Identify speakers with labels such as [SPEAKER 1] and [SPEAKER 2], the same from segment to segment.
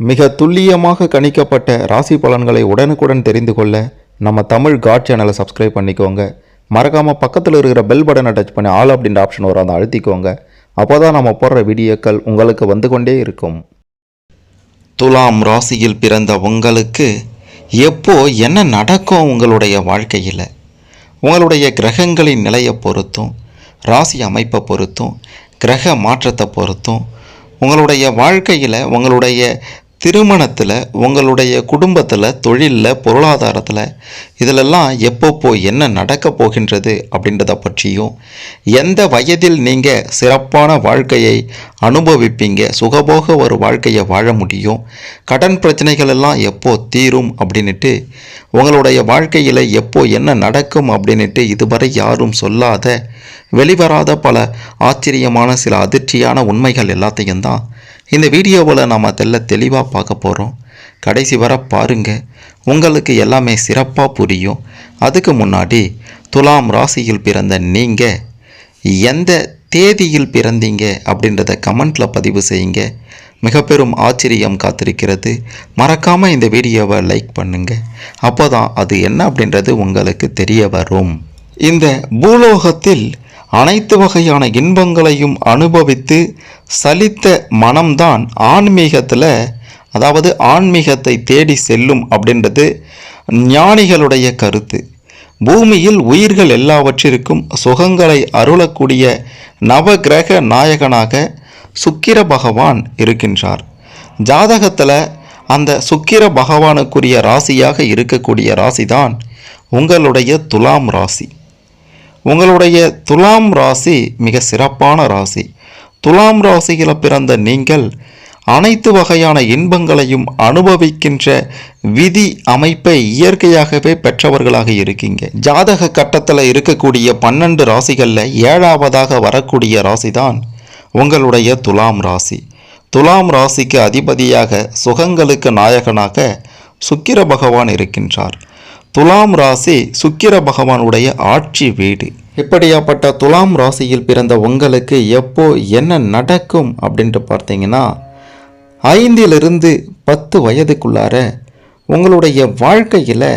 [SPEAKER 1] மிக துல்லியமாக கணிக்கப்பட்ட ராசி பலன்களை உடனுக்குடன் தெரிந்து கொள்ள நம்ம தமிழ் காட் சேனலை சப்ஸ்கிரைப் பண்ணிக்கோங்க. மறக்காமல் பக்கத்தில் இருக்கிற பெல் பட்டனை டச் பண்ணி ஆல் அப்படின்ற ஆப்ஷன் வரும் அதை அழுத்திக்கோங்க. அப்போ தான் நம்ம போடுற வீடியோக்கள் உங்களுக்கு வந்து கொண்டே இருக்கும். துலாம் ராசியில் பிறந்த உங்களுக்கு எப்போ என்ன நடக்கும் உங்களுடைய வாழ்க்கையில்? உங்களுடைய கிரகங்களின் நிலையை பொறுத்தும் ராசி அமைப்பை பொறுத்தும் கிரக மாற்றத்தை பொறுத்தும் உங்களுடைய வாழ்க்கையில் உங்களுடைய திருமணத்தில் உங்களுடைய குடும்பத்தில் தொழிலில் பொருளாதாரத்தில் இதிலெல்லாம் எப்பப்போ என்ன நடக்க போகின்றது அப்படின்றத பற்றியும் எந்த வயதில் நீங்கள் சிறப்பான வாழ்க்கையை அனுபவிப்பீங்க சுகபோக ஒரு வாழ்க்கையை வாழ முடியும் கடன் பிரச்சனைகள் எல்லாம் எப்போ தீரும் அப்படின்னுட்டு உங்களுடைய வாழ்க்கையில் எப்போ என்ன நடக்கும் அப்படின்னுட்டு இதுவரை யாரும் சொல்லாத வெளிவராத பல ஆச்சரியமான சில அதிர்ச்சியான உண்மைகள் எல்லாத்தையும் தான் இந்த வீடியோவில் நாம் தெல்ல தெளிவாக பார்க்க போகிறோம். கடைசி வர பாருங்கள் உங்களுக்கு எல்லாமே சிறப்பாக புரியும். அதுக்கு முன்னாடி துலாம் ராசியில் பிறந்த நீங்கள் எந்த தேதியில் பிறந்தீங்க அப்படின்றத கமெண்ட்டில் பதிவு செய்யுங்க. மிக பெரும் ஆச்சரியம் காத்திருக்கிறது. மறக்காமல் இந்த வீடியோவை லைக் பண்ணுங்கள் அப்போ தான் அது என்ன அப்படின்றது உங்களுக்கு தெரிய வரும். இந்த பூலோகத்தில் அனைத்து வகையான இன்பங்களையும் அனுபவித்து சலித்த மனம்தான் ஆன்மீகத்தில் அதாவது ஆன்மீகத்தை தேடி செல்லும் அப்படின்றது ஞானிகளுடைய கருத்து. பூமியில் உயிர்கள் எல்லாவற்றிற்கும் சுகங்களை அருளக்கூடிய நவகிரக நாயகனாக சுக்கிர பகவான் இருக்கின்றார். ஜாதகத்தில் அந்த சுக்கிர பகவானுக்குரிய ராசியாக இருக்கக்கூடிய ராசிதான் உங்களுடைய துலாம் ராசி. உங்களுடைய துலாம் ராசி மிக சிறப்பான ராசி. துலாம் ராசியில் பிறந்த நீங்கள் அனைத்து வகையான இன்பங்களையும் அனுபவிக்கின்ற விதி அமைப்பை இயற்கையாகவே பெற்றவர்களாக இருக்கீங்க. ஜாதக கட்டத்தில் இருக்கக்கூடிய பன்னெண்டு ராசிகளில் ஏழாவதாக வரக்கூடிய ராசி தான் உங்களுடைய துலாம் ராசி. துலாம் ராசிக்கு அதிபதியாக சுகங்களுக்கு நாயகனாக சுக்கிர பகவான் இருக்கின்றார். துலாம் ராசி சுக்கிர பகவானுடைய ஆட்சி வீடு. இப்படியாப்பட்ட துலாம் ராசியில் பிறந்த உங்களுக்கு எப்போ என்ன நடக்கும் அப்படின்ட்டு பார்த்தீங்கன்னா ஐந்திலிருந்து பத்து வயதுக்குள்ளார உங்களுடைய வாழ்க்கையில்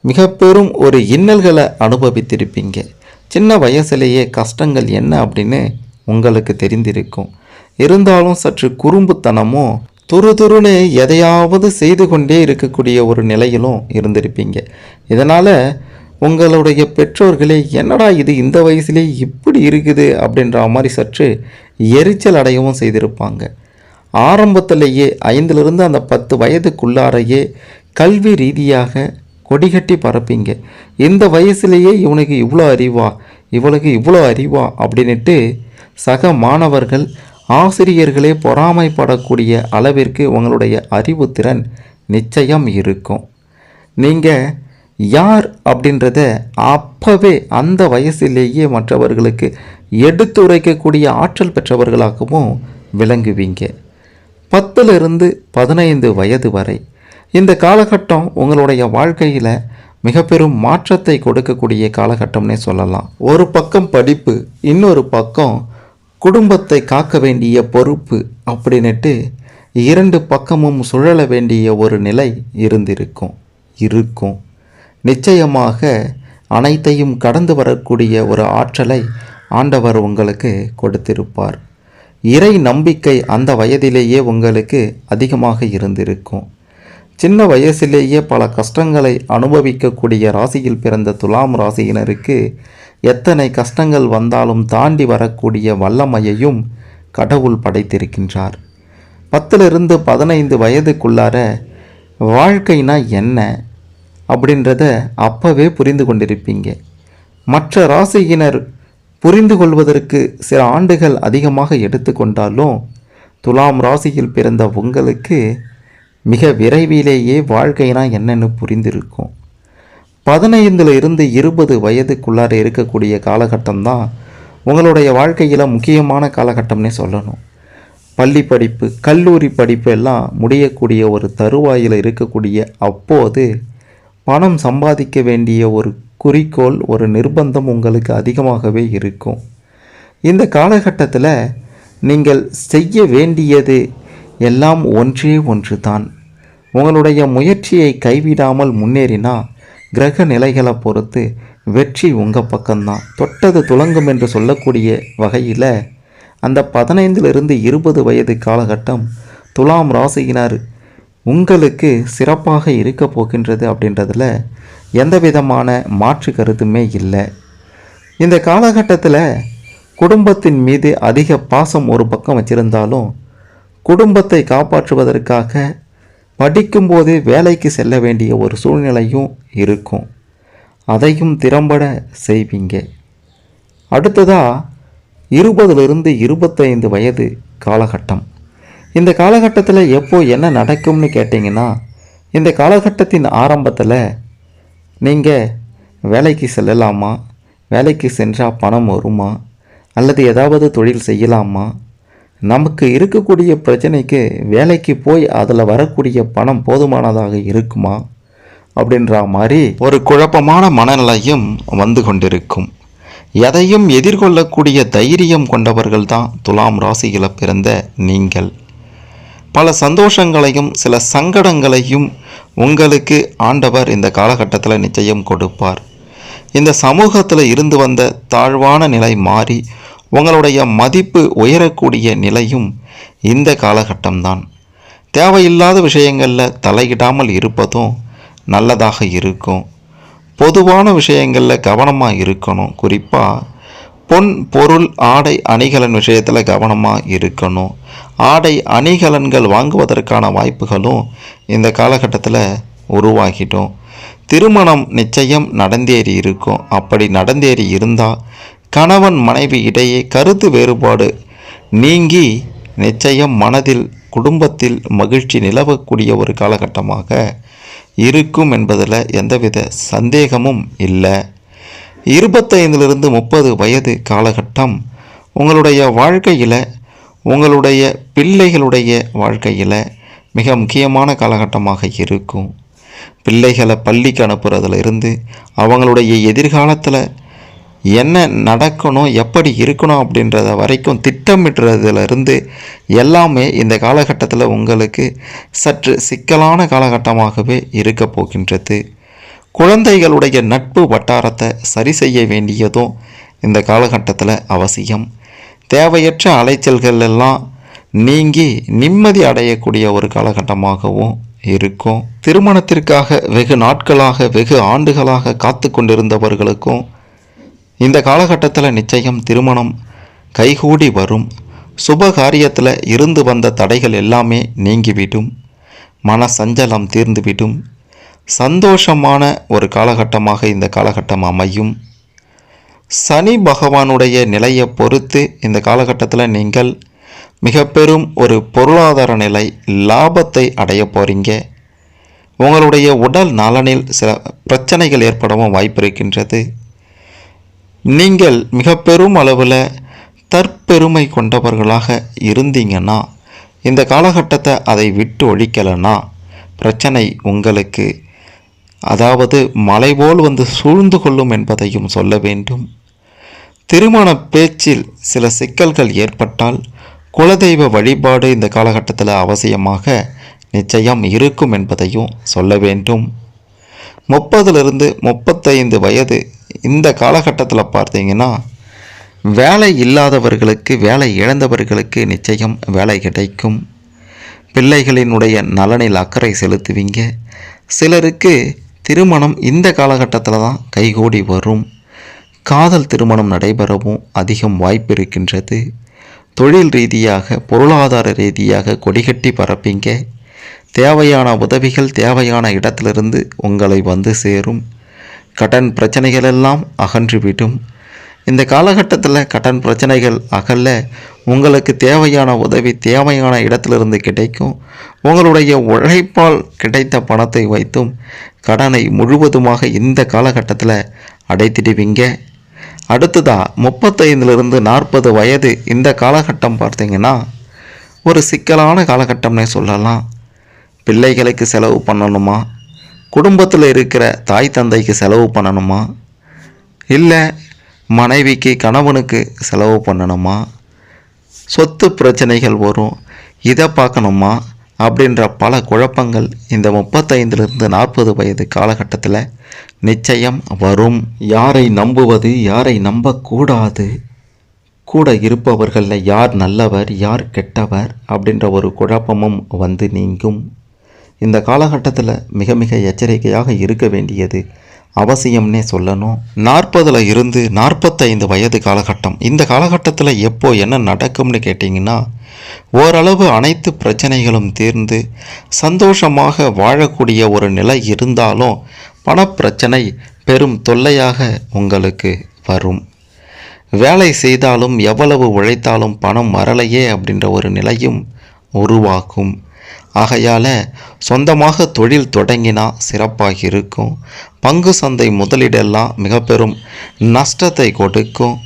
[SPEAKER 1] மிக பெரும் ஒரு இன்னல்களை அனுபவித்திருப்பீங்க. சின்ன வயசுலேயே கஷ்டங்கள் என்ன அப்படின்னு உங்களுக்கு தெரிந்திருக்கும். இருந்தாலும் சற்று குறும்புத்தனமும் துருதுருன்னு எதையாவது செய்து கொண்டே இருக்கக்கூடிய ஒரு நிலையிலும் இருந்திருப்பீங்க. இதனால் உங்களுடைய பெற்றோர்களே என்னடா இது இந்த வயசுலேயே இப்படி இருக்குது? அப்படின்ற மாதிரி சற்று எரிச்சல் அடையவும் செய்திருப்பாங்க. ஆரம்பத்திலேயே ஐந்திலிருந்து அந்த பத்து வயதுக்குள்ளாரையே கல்வி ரீதியாக கொடிகட்டி பரப்பிங்க. இந்த வயசுலேயே இவனுக்கு இவ்வளோ அறிவா? இவளுக்கு இவ்வளோ அறிவா? அப்படின்ட்டு சக மாணவர்கள் ஆசிரியர்களே பொறாமைப்படக்கூடிய அளவிற்கு உங்களுடைய அறிவுத்திறன் நிச்சயம் இருக்கும். நீங்கள் யார் அப்படின்றத அப்போவே அந்த வயசிலேயே மற்றவர்களுக்கு எடுத்துரைக்கக்கூடிய ஆற்றல் பெற்றவர்களாகவும் விளங்குவீங்க. பத்திலிருந்து பதினைந்து வயது வரை இந்த காலகட்டம் உங்களுடைய வாழ்க்கையில் மிக பெரும் மாற்றத்தை கொடுக்கக்கூடிய காலகட்டம்னே சொல்லலாம். ஒரு பக்கம் படிப்பு இன்னொரு பக்கம் குடும்பத்தை காக்க வேண்டிய பொறுப்பு அப்படின்னுட்டு இரண்டு பக்கமும் சுழல வேண்டிய ஒரு நிலை இருந்திருக்கும் இருக்கும். நிச்சயமாக அனைத்தையும் கடந்து வரக்கூடிய ஒரு ஆற்றலை ஆண்டவர் உங்களுக்கு கொடுத்திருப்பார். இறை நம்பிக்கை அந்த வயதிலேயே உங்களுக்கு அதிகமாக இருந்திருக்கும். சின்ன வயசிலேயே பல கஷ்டங்களை அனுபவிக்கக்கூடிய ராசியில் பிறந்த துலாம் ராசியினருக்கு எத்தனை கஷ்டங்கள் வந்தாலும் தாண்டி வரக்கூடிய வல்லமையையும் கடவுள் படைத்திருக்கின்றார். பத்திலிருந்து பதினைந்து வயதுக்குள்ளார வாழ்க்கைனா என்ன அப்படின்றத அப்போவே புரிந்து கொண்டிருப்பீங்க. மற்ற ராசியினர் புரிந்து கொள்வதற்கு சில ஆண்டுகள் அதிகமாக எடுத்துக்கொண்டாலும் துலாம் ராசியில் பிறந்த உங்களுக்கு மிக விரைவிலேயே வாழ்க்கைனா என்னன்னு புரிந்திருக்கும். பதினைந்துல இருந்து இருபது வயதுக்குள்ளார இருக்கக்கூடிய காலகட்டம் தான் உங்களுடைய வாழ்க்கையில் முக்கியமான காலகட்டம்னே சொல்லணும். பள்ளி படிப்பு கல்லூரி படிப்பு எல்லாம் முடியக்கூடிய ஒரு தருவாயில் இருக்கக்கூடிய அப்போது பணம் சம்பாதிக்க வேண்டிய ஒரு குறிக்கோள் ஒரு நிர்பந்தம் உங்களுக்கு அதிகமாகவே இருக்கும். இந்த காலகட்டத்தில் நீங்கள் செய்ய வேண்டியது எல்லாம் ஒன்றே ஒன்று தான் உங்களுடைய முயற்சியை கைவிடாமல் முன்னேறினா கிரக நிலைகளை பொறுத்து வெற்றி உங்கள் பக்கம்தான். தொட்டது துலங்கும் என்று சொல்லக்கூடிய வகையில் அந்த பதினைந்திலிருந்து இருபது வயது காலகட்டம் துலாம் ராசியினர் உங்களுக்கு சிறப்பாக இருக்க போகின்றது அப்படின்றதுல எந்த விதமான மாற்று கருத்துமே இல்லை. இந்த காலகட்டத்தில் குடும்பத்தின் மீது அதிக பாசம் ஒரு பக்கம் வச்சிருந்தாலும் குடும்பத்தை காப்பாற்றுவதற்காக படிக்கும்போது வேலைக்கு செல்ல வேண்டிய ஒரு சூழ்நிலையும் இருக்கும். அதையும் திறம்பட செய்வீங்க. அடுத்ததாக இருபதுலேருந்து இருபத்தைந்து வயது காலகட்டம். இந்த காலகட்டத்தில் எப்போ என்ன நடக்கும்னு கேட்டிங்கன்னா இந்த காலகட்டத்தின் ஆரம்பத்தில் நீங்கள் வேலைக்கு செல்லலாமா? வேலைக்கு சென்றால் பணம் வருமா? அல்லது ஏதாவது தொழில் செய்யலாமா? நமக்கு இருக்கக்கூடிய பிரச்சனைக்கு வேலைக்கு போய் அதில் வரக்கூடிய பணம் போதுமானதாக இருக்குமா? அப்படின்ற மாதிரி ஒரு குழப்பமான மனநிலையும் வந்து கொண்டிருக்கும். எதையும் எதிர்கொள்ளக்கூடிய தைரியம் கொண்டவர்கள் தான் துலாம் ராசியில் பிறந்த நீங்கள். பல சந்தோஷங்களையும் சில சங்கடங்களையும் உங்களுக்கு ஆண்டவர் இந்த காலகட்டத்தில் நிச்சயம் கொடுப்பார். இந்த சமூகத்தில் இருந்து வந்த தாழ்வான நிலை மாறி உங்களுடைய மதிப்பு உயரக்கூடிய நிலையும் இந்த காலகட்டம்தான். தேவையில்லாத விஷயங்களில் தலையிடாமல் இருப்பதும் நல்லதாக இருக்கும். பொதுவான விஷயங்களில் கவனமாக இருக்கணும். குறிப்பாக பொன் பொருள் ஆடை அணிகலன் விஷயத்தில் கவனமாக இருக்கணும். ஆடை அணிகலன்கள் வாங்குவதற்கான வாய்ப்புகளும் இந்த காலகட்டத்தில் உருவாகிட்டோம். திருமணம் நிச்சயம் நடந்தேறி இருக்கும். அப்படி நடந்தேறி இருந்தால் கணவன் மனைவி இடையே கருத்து வேறுபாடு நீங்கி நிச்சயம் மனதில் குடும்பத்தில் மகிழ்ச்சி நிலவக்கூடிய ஒரு காலகட்டமாக இருக்கும் என்பதில் எந்தவித சந்தேகமும் இல்லை. இருபத்தைந்திலிருந்து முப்பது வயது காலகட்டம் உங்களுடைய வாழ்க்கையில் உங்களுடைய பிள்ளைகளுடைய வாழ்க்கையில் மிக முக்கியமான காலகட்டமாக இருக்கும். பிள்ளைகளை பள்ளிக்கு அனுப்புறதுல இருந்து அவங்களுடைய எதிர்காலத்தில் என்ன நடக்கணும் எப்படி இருக்கணும் அப்படின்றத வரைக்கும் திட்டமிடுறதுலேருந்து எல்லாமே இந்த காலகட்டத்தில் உங்களுக்கு சற்று சிக்கலான காலகட்டமாகவே இருக்க போகின்றது. குழந்தைகளுடைய நட்பு வட்டாரத்தை சரி செய்ய வேண்டியதும் இந்த காலகட்டத்தில் அவசியம். தேவையற்ற அலைச்சல்கள் எல்லாம் நீங்கி நிம்மதி அடையக்கூடிய ஒரு காலகட்டமாகவும் இருக்கும். திருமணத்திற்காக வெகு நாட்களாக வெகு ஆண்டுகளாக காத்து கொண்டிருந்தவர்களுக்கும் இந்த காலகட்டத்தில் நிச்சயம் திருமணம் கைகூடி வரும். சுப காரியத்தில் இருந்து வந்த தடைகள் எல்லாமே நீங்கிவிடும். மன சஞ்சலம் தீர்ந்துவிடும். சந்தோஷமான ஒரு காலகட்டமாக இந்த காலகட்டம் அமையும். சனி பகவானுடைய நிலையை பொறுத்து இந்த காலகட்டத்தில் நீங்கள் மிக பெரும் ஒரு பொருளாதார நிலை லாபத்தை அடைய போகிறீங்க உங்களுடைய உடல் நலனில் சில பிரச்சனைகள் ஏற்படவும் வாய்ப்பு இருக்கின்றது. நீங்கள் மிக பெரும் அளவில் தற்பெருமை கொண்டவர்களாக இருந்தீங்கன்னா இந்த காலகட்டத்தை அதை விட்டு ஒழிக்கலைன்னா பிரச்சனை உங்களுக்கு அதாவது மலை போல் வந்து சூழ்ந்து கொள்ளும் என்பதையும் சொல்ல வேண்டும். திருமண பேச்சில் சில சிக்கல்கள் ஏற்பட்டால் குலதெய்வ வழிபாடு இந்த காலகட்டத்தில் அவசியமாக நிச்சயம் இருக்கும் என்பதையும் சொல்ல வேண்டும். முப்பதிலிருந்து முப்பத்தைந்து வயது இந்த காலகட்டத்தில் பார்த்தீங்கன்னா வேலை இல்லாதவர்களுக்கு வேலை இழந்தவர்களுக்கு நிச்சயம் வேலை கிடைக்கும். பிள்ளைகளினுடைய நலனில் அக்கறை செலுத்துவீங்க. சிலருக்கு திருமணம் இந்த காலகட்டத்தில் தான் கைகூடி வரும். காதல் திருமணம் நடைபெறவும் அதிகம் வாய்ப்பு இருக்கின்றது. தொழில் ரீதியாக பொருளாதார ரீதியாக கொடிகட்டி பரப்பிங்க. தேவையான உதவிகள் தேவையான இடத்திலிருந்து உங்களை வந்து சேரும். கடன் பிரச்சனைகள் எல்லாம் அகன்றுவிடும் இந்த காலகட்டத்தில் கடன் பிரச்சனைகள் அகல்ல உங்களுக்கு தேவையான உதவி தேவையான இடத்திலிருந்து கிடைக்கும். உங்களுடைய உழைப்பால் கிடைத்த பணத்தை வைத்தும் கடனை முழுவதுமாக இந்த காலகட்டத்தில் அடைத்திடுவீங்க. அடுத்ததாக முப்பத்தைந்துலேருந்து நாற்பது வயது இந்த காலகட்டம் பார்த்தீங்கன்னா ஒரு சிக்கலான காலகட்டம்னே சொல்லலாம். பிள்ளைகளுக்கு செலவு பண்ணணுமா? குடும்பத்தில் இருக்கிற தாய் தந்தைக்கு செலவு பண்ணணுமா? இல்லை மனைவிக்கு கணவனுக்கு செலவு பண்ணணுமா? சொத்து பிரச்சனைகள் வரும் இதை பார்க்கணுமா? அப்படின்ற பல குழப்பங்கள் இந்த முப்பத்தைந்திலிருந்து நாற்பது வயது காலகட்டத்தில் நிச்சயம் வரும். யாரை நம்புவது யாரை நம்பக்கூடாது? கூட இருப்பவர்களில் யார் நல்லவர் யார் கெட்டவர் அப்படின்ற ஒரு குழப்பமும் வந்து நீங்கும். இந்த காலகட்டத்தில் மிக மிக எச்சரிக்கையாக இருக்க வேண்டியது அவசியம்னே சொல்லணும். நாற்பதில் இருந்து நாற்பத்தைந்து வயது காலகட்டம். இந்த காலகட்டத்தில் எப்போ என்ன நடக்கும்னு கேட்டிங்கன்னா ஓரளவு அனைத்து பிரச்சனைகளும் தீர்ந்து சந்தோஷமாக வாழக்கூடிய ஒரு நிலை இருந்தாலும் பணப்பிரச்சனை பெரும் தொல்லையாக உங்களுக்கு வரும். வேலை செய்தாலும் எவ்வளவு உழைத்தாலும் பணம் வரலையே அப்படின்ற ஒரு நிலையும் உருவாக்கும் ஆகையால் சொந்தமாக தொழில் தொடங்கினா சிறப்பாக இருக்கும் பங்கு சந்தை முதலீடெல்லாம் மிக பெரும் நஷ்டத்தை கொடுக்கும்.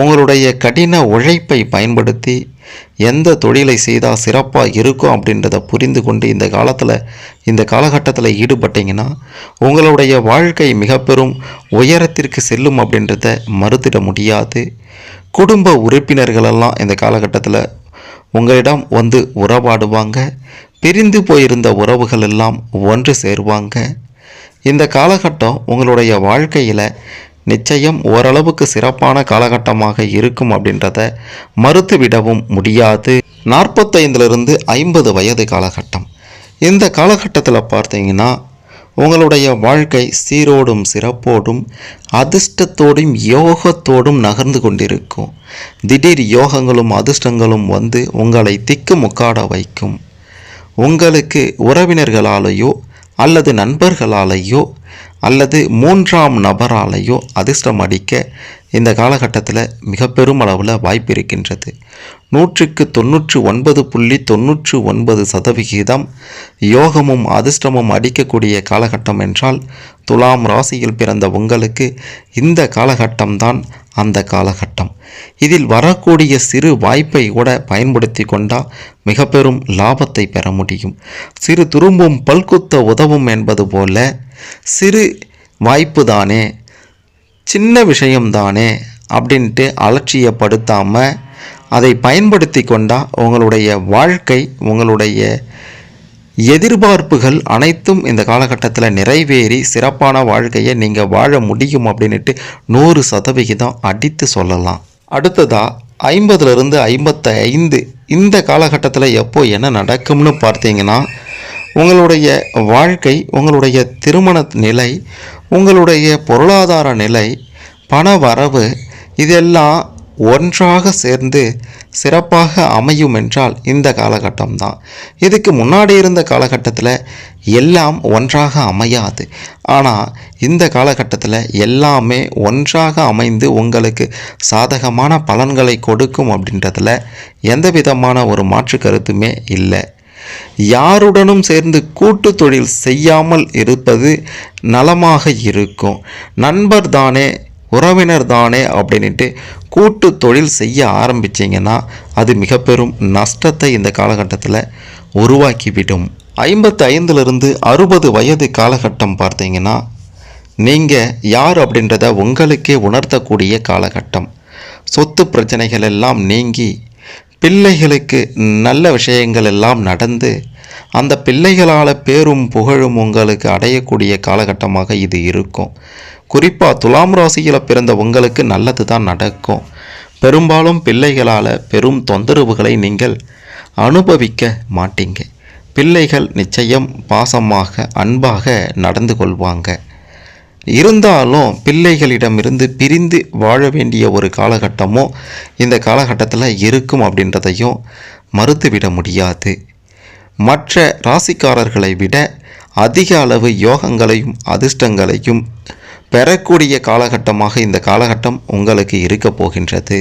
[SPEAKER 1] உங்களுடைய கடின உழைப்பை பயன்படுத்தி எந்த தொழிலை செய்தால் சிறப்பாக இருக்கும் அப்படின்றத புரிந்து கொண்டு இந்த காலத்தில் இந்த காலகட்டத்தில் ஈடுபட்டீங்கன்னா உங்களுடைய வாழ்க்கை மிக பெரும் உயரத்திற்கு செல்லும் அப்படின்றத மறுத்திட முடியாது. குடும்ப உறுப்பினர்களெல்லாம் இந்த காலகட்டத்தில் உங்களிடம் வந்து உறவாடுவாங்க. பிரிந்து போயிருந்த உறவுகள் எல்லாம் ஒன்று சேருவாங்க. இந்த காலகட்டம் உங்களுடைய வாழ்க்கையில் நிச்சயம் ஓரளவுக்கு சிறப்பான காலகட்டமாக இருக்கும் அப்படின்றத மறுத்துவிடவும் முடியாது. நாற்பத்தைந்திலிருந்து ஐம்பது வயது காலகட்டம். இந்த காலகட்டத்தில் பார்த்தீங்கன்னா உங்களுடைய வாழ்க்கை சீரோடும் சிறப்போடும் அதிர்ஷ்டத்தோடும் யோகத்தோடும் நகர்ந்து கொண்டிருக்கும். திடீர் யோகங்களும் அதிர்ஷ்டங்களும் வந்து உங்களை திக்கு முக்காட வைக்கும். உங்களுக்கு உறவினர்களாலேயோ அல்லது நண்பர்களாலேயோ அல்லது மூன்றாம் நபராலேயோ அதிர்ஷ்டம் அடிக்க இந்த காலகட்டத்தில் மிக பெருமளவில் வாய்ப்பு இருக்கின்றது. நூற்றுக்கு தொண்ணூற்று ஒன்பது புள்ளி தொண்ணூற்று ஒன்பது சதவிகிதம் யோகமும் அதிர்ஷ்டமும் அடிக்கக்கூடிய காலகட்டம் என்றால் துலாம் ராசியில் பிறந்த உங்களுக்கு இந்த காலகட்டம்தான் அந்த காலகட்டம். இதில் வரக்கூடிய சிறு வாய்ப்பை கூட பயன்படுத்தி கொண்டால் மிக பெரும் லாபத்தை பெற முடியும். சிறு துரும்பும் பல்குத்த உதவும் என்பது போல சிறு வாய்ப்பு தானே சின்ன விஷயம்தானே அப்படின்ட்டு அலட்சியப்படுத்தாமல் அதை பயன்படுத்தி கொண்டால் உங்களுடைய வாழ்க்கை உங்களுடைய எதிர்பார்ப்புகள் அனைத்தும் இந்த காலகட்டத்தில் நிறைவேறி சிறப்பான வாழ்க்கையை நீங்கள் வாழ முடியும் அப்படின்ட்டு நூறு சதவிகிதம் அடித்து சொல்லலாம். அடுத்ததாக ஐம்பதுலேருந்து ஐம்பத்தி ஐந்து இந்த காலகட்டத்தில் எப்போ என்ன நடக்கும்னு பார்த்தீங்கன்னா உங்களுடைய வாழ்க்கை உங்களுடைய திருமண நிலை உங்களுடைய பொருளாதார நிலை பண வரவு இதெல்லாம் ஒன்றாக சேர்ந்து சிறப்பாக அமையும் என்றால் இந்த காலகட்டம் தான் இதுக்கு முன்னாடி இருந்த காலகட்டத்தில் எல்லாம் ஒன்றாக அமையாது. ஆனால் இந்த காலகட்டத்தில் எல்லாமே ஒன்றாக அமைந்து உங்களுக்கு சாதகமான பலன்களை கொடுக்கும் அப்படின்றதுல எந்த விதமான ஒரு மாற்று கருத்துமே இல்லை. யாருடனும் சேர்ந்து கூட்டு தொழில் செய்யாமல் இருப்பது நலமாக இருக்கும். நண்பர் தானே உறவினர் தானே அப்படின்ட்டு கூட்டு தொழில் செய்ய ஆரம்பிச்சிங்கன்னா அது மிக பெரும் நஷ்டத்தை இந்த காலகட்டத்தில் உருவாக்கிவிடும். ஐம்பத்து ஐந்துலேருந்து அறுபது வயது காலகட்டம் பார்த்தீங்கன்னா நீங்கள் யார் அப்படின்றத உங்களுக்கே உணர்த்தக்கூடிய காலகட்டம். சொத்து பிரச்சனைகள் எல்லாம் நீங்கி பிள்ளைகளுக்கு நல்ல விஷயங்கள் எல்லாம் நடந்து அந்த பிள்ளைகளால் பேரும் புகழும் உங்களுக்கு அடையக்கூடிய காலகட்டமாக இது இருக்கும். குறிப்பாக துலாம் ராசியில் பிறந்த உங்களுக்கு நல்லது தான் நடக்கும். பெரும்பாலும் பிள்ளைகளால் பெரும் தொந்தரவுகளை நீங்கள் அனுபவிக்க மாட்டீங்க. பிள்ளைகள் நிச்சயம் பாசமாக அன்பாக நடந்து கொள்வாங்க. இருந்தாலும் பிள்ளைகளிடமிருந்து பிரிந்து வாழ வேண்டிய ஒரு காலகட்டமோ இந்த காலகட்டத்தில் இருக்கும் அப்படின்றதையும் மறுத்துவிட முடியாது. மற்ற ராசிக்காரர்களை விட அதிக அளவு யோகங்களையும் அதிர்ஷ்டங்களையும் பெறக்கூடிய காலகட்டமாக இந்த காலகட்டம் உங்களுக்கு இருக்க போகின்றது.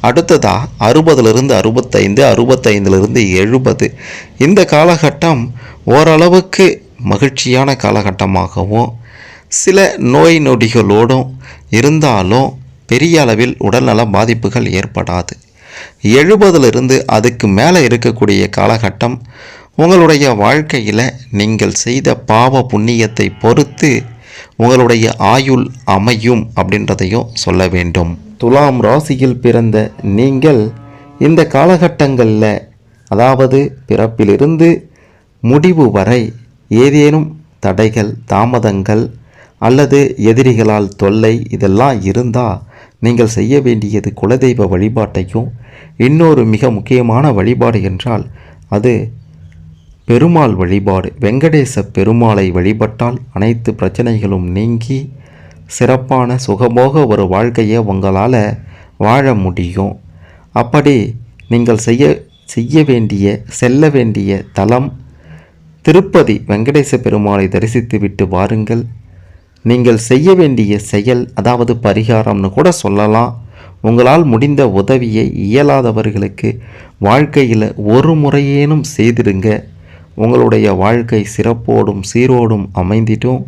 [SPEAKER 1] அடுத்ததாக அறுபதுலேருந்து அறுபத்தைந்து அறுபத்தைந்துலேருந்து எழுபது. இந்த காலகட்டம் ஓரளவுக்கு மகிழ்ச்சியான காலகட்டமாகவும் சில நோய் நொடிகளோடும் இருந்தாலும் பெரிய அளவில் உடல்நல பாதிப்புகள் ஏற்படாது. எழுபதிலிருந்து அதுக்கு மேலே இருக்கக்கூடிய காலகட்டம் உங்களுடைய வாழ்க்கையில் நீங்கள் செய்த பாவ புண்ணியத்தை பொறுத்து உங்களுடைய ஆயுள் அமையும் அப்படின்றதையும் சொல்ல வேண்டும். துலாம் ராசியில் பிறந்த நீங்கள் இந்த காலகட்டங்களில் அதாவது பிறப்பிலிருந்து முடிவு வரை ஏதேனும் தடைகள் தாமதங்கள் அல்லது எதிரிகளால் தொல்லை இதெல்லாம் இருந்தால் நீங்கள் செய்ய வேண்டியது குலதெய்வ வழிபாட்டையும் இன்னொரு மிக முக்கியமான வழிபாடு என்றால் அது பெருமாள் வழிபாடு. வெங்கடேச பெருமாளை வழிபட்டால் அனைத்து பிரச்சனைகளும் நீங்கி சிறப்பான சுகமோக ஒரு வாழ்க்கையை உங்களால் வாழ முடியும். அப்படி நீங்கள் செய்ய செய்ய வேண்டிய செல்ல வேண்டிய தலம் திருப்பதி வெங்கடேச பெருமாளை தரிசித்துவிட்டு வாருங்கள். நீங்கள் செய்ய வேண்டிய செயல் அதாவது பரிகாரம்னு கூட சொல்லலாம். உங்களால் முடிந்த உதவியை இயலாதவர்களுக்கு வாழ்க்கையில் ஒரு முறையேனும் செய்திடுங்க. உங்களுடைய வாழ்க்கை சிறப்போடும் சீரோடும் அமைந்திட்டும்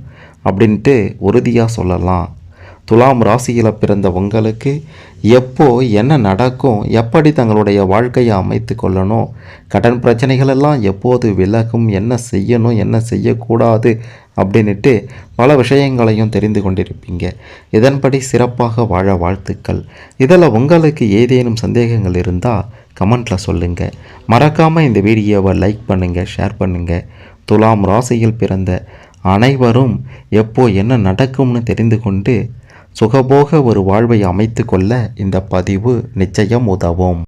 [SPEAKER 1] அப்படின்ட்டு உறுதியாக சொல்லலாம். துலாம் ராசியில் பிறந்த உங்களுக்கு எப்போ என்ன நடக்கும் எப்படி தங்களுடைய வாழ்க்கையை அமைத்து கொள்ளணும் கடன் பிரச்சனைகள் எல்லாம் எப்போது விலகும் என்ன செய்யணும் என்ன செய்யக்கூடாது அப்படின்ட்டு பல விஷயங்களையும் தெரிந்து கொண்டிருப்பீங்க. இதன்படி சிறப்பாக வாழ வாழ்த்துக்கள். இதில் உங்களுக்கு ஏதேனும் சந்தேகங்கள் இருந்தால் கமெண்ட்டில் சொல்லுங்கள் மறக்காமல் இந்த வீடியோவை லைக் பண்ணுங்கள் ஷேர் பண்ணுங்கள் துலாம் ராசியில் பிறந்த அனைவரும் எப்போ என்ன நடக்கும்னு தெரிந்து கொண்டு சுகபோக ஒரு வாழ்வை அமைத்து கொள்ள இந்த பதிவு நிச்சயம் உதவும்.